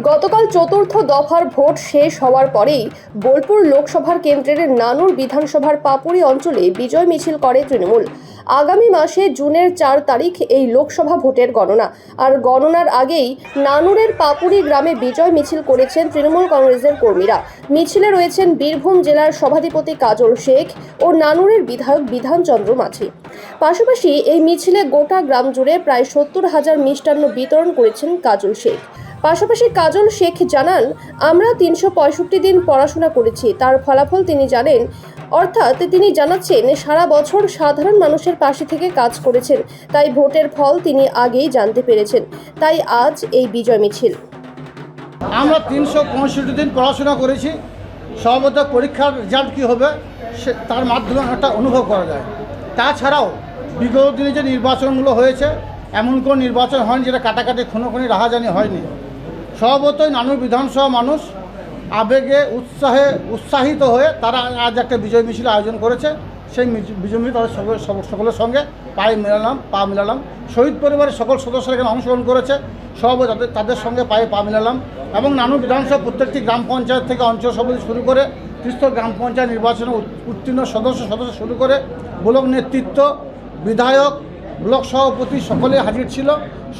গতকাল চতুর্থ দফার ভোট শেষ হওয়ার পরেই বোলপুর লোকসভার কেন্দ্রের নানুর বিধানসভার পাপুরি অঞ্চলে বিজয় মিছিল করে তৃণমূল। আগামী মাসে জুনের চার তারিখ এই লোকসভা ভোটের গণনা। আর গণনার আগেই নানুরের পাপুরি গ্রামে বিজয় মিছিল করেছেন তৃণমূল কংগ্রেসের কর্মীরা। মিছিলে রয়েছেন বীরভূম জেলার সভাধিপতি কাজল শেখ ও নানুরের বিধায়ক বিধানচন্দ্র মাঝি। পাশাপাশি এই মিছিলে গোটা গ্রাম জুড়ে প্রায় সত্তর হাজার মিষ্টান্ন বিতরণ করেছেন কাজল শেখ। পাশাপাশি কাজল শেখ জানান, আমরা তিনশো পঁয়ষট্টি দিন পড়াশোনা করেছি। তার ফলাফল তিনি জানেন। অর্থাৎ তিনি জানাচ্ছেন, সারা বছর সাধারণ মানুষের পাশে থেকে কাজ করেছেন। তাই ভোটের ফল তিনি আগেই জানতে পেরেছেন। তাই আজ এই বিজয় মিছিল। আমরা তিনশো পঁয়ষট্টি দিন পড়াশোনা করেছি। সর্বত পরীক্ষার রেজাল্ট কী হবে, সে তার মাধ্যমে একটা অনুভব করা যায়। তাছাড়াও, বিগত দিনে যে নির্বাচনগুলো হয়েছে, এমন কোনো নির্বাচন হয়নি যেটা কাটাকাটি, খুনোখুনি, রাহাজানি হয়নি। স্বভাবতই নানুর বিধানসভা মানুষ। আবেগে উৎসাহে উৎসাহিত হয়ে তারা আজ একটা বিজয় মিছিল আয়োজন করেছে। সেই বিজয় মিছিল তাদের সকল সকলের সঙ্গে পায়ে মেলালাম, পা মিলালাম। শহীদ পরিবারের সকল সদস্যরা এখানে অংশগ্রহণ করেছে। সব তাদের তাদের সঙ্গে পায়ে পা মিলালাম এবং নানু বিধানসভা প্রত্যেকটি গ্রাম পঞ্চায়েত থেকে অঞ্চল সভাপতি শুরু করে ত্রিস্তর গ্রাম পঞ্চায়েত নির্বাচনে উত্তীর্ণ সদস্য সদস্য শুরু করে ব্লক নেতৃত্ব, বিধায়ক, ব্লক সভাপতি সকলে হাজির ছিল।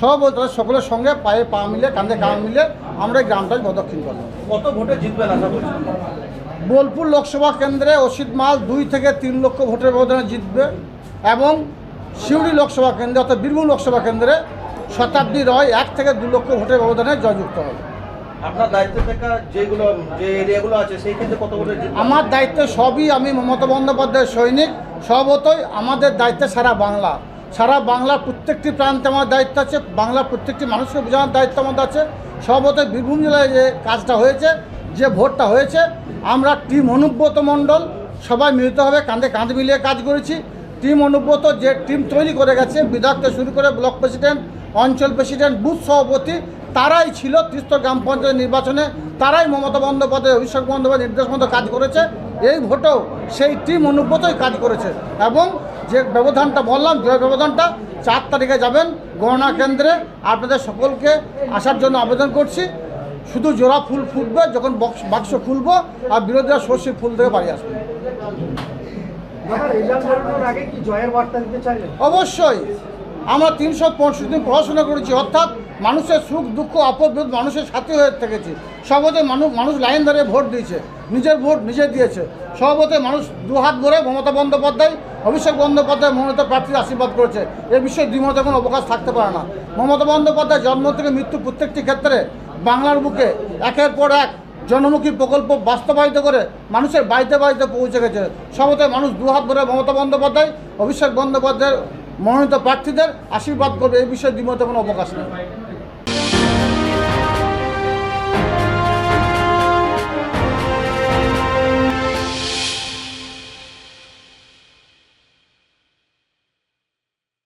সব তাদের সকলের সঙ্গে পায়ে পা মিলে কাঁধে কাঁধ মিলে আমরা এই গ্রামটাকে প্রদক্ষিণ করলাম। কত ভোটে জিতবেন আশা বোলপুর লোকসভা কেন্দ্রে অসিত মাল দুই থেকে তিন লক্ষ ভোটের ব্যবধানে জিতবে এবং সিউড়ি লোকসভা কেন্দ্রে অর্থাৎ বীরভূম লোকসভা কেন্দ্রে শতাব্দী রয় এক থেকে দু লক্ষ ভোটের ব্যবধানে জয়যুক্ত হবে। আপনার দায়িত্বে থাকা যেগুলো যে এরিয়াগুলো আছে সেই ক্ষেত্রে কত ভোটে আমার দায়িত্ব সবই আমি মমতা বন্দ্যোপাধ্যায়ের সৈনিক সর্বতই আমাদের দায়িত্বে সারা বাংলা। সারা বাংলার প্রত্যেকটি প্রান্তে আমার দায়িত্ব আছে, বাংলার প্রত্যেকটি মানুষকে বোঝানোর দায়িত্ব আমাদের আছে সর্বতই বীরভূম জেলায় যে কাজটা হয়েছে, যে ভোটটা হয়েছে, আমরা টিম অনুব্রত মণ্ডল সবাই মিলিতভাবে কাঁধে কাঁধ মিলিয়ে কাজ করেছি। টিম অনুব্রত যে টিম তৈরি করে গেছে, বিধায়ক শুরু করে ব্লক প্রেসিডেন্ট, অঞ্চল প্রেসিডেন্ট, বুথ সভাপতি, তারাই ছিল ত্রিস্তর গ্রাম পঞ্চায়েত নির্বাচনে, তারাই মমতা বন্দ্যোপাধ্যায়, অভিষেক বন্দ্যোপাধ্যায় নির্দেশ মতো কাজ করেছে। এই ভোটেও সেই টিম অনুব্রতই কাজ করেছে এবং যে ব্যবধানটা বললাম জয় ব্যবধানটা চার তারিখে যাবেন গণনা কেন্দ্রে। আপনাদের সকলকে আসার জন্য আবেদন করছি। শুধু জোড়া ফুল ফুটবে যখন বক্স বাক্স খুলবো আর বিরোধীরা সর্ষে ফুল থেকে বাড়ি আসবে। অবশ্যই। আমরা তিনশো পঁয়ষট্টি দিন পড়াশোনা করেছি অর্থাৎ মানুষের সুখ, দুঃখ, অপবিরোধ মানুষের সাথে হয়ে থেকেছি। সর্বতে মানুষ মানুষ লাইন ধরে ভোট দিয়েছে। নিজের ভোট নিজে দিয়েছে। সর্বতে মানুষ দু হাত ভরে মমতা বন্দ্যোপাধ্যায়, অভিষেক বন্দ্যোপাধ্যায় মমতা প্রার্থীর আশীর্বাদ করেছে। এ বিষয়ে দ্বিমত কোনো অবকাশ থাকতে পারে না। মমতা বন্দ্যোপাধ্যায় জন্ম থেকে মৃত্যু প্রত্যেকটি ক্ষেত্রে বাংলার বুকে একের পর এক জনমুখী প্রকল্প বাস্তবায়িত করে মানুষের বাড়িতে বাড়িতে পৌঁছে গেছে। সবতে মানুষ দুহাত ধরে মমতা বন্দ্যোপাধ্যায়, অভিষেক বন্দ্যোপাধ্যায়ের মনোনীত প্রার্থীদের আশীর্বাদ করবে। এই বিষয়ে দ্বিমতে কোনো অবকাশ নেই।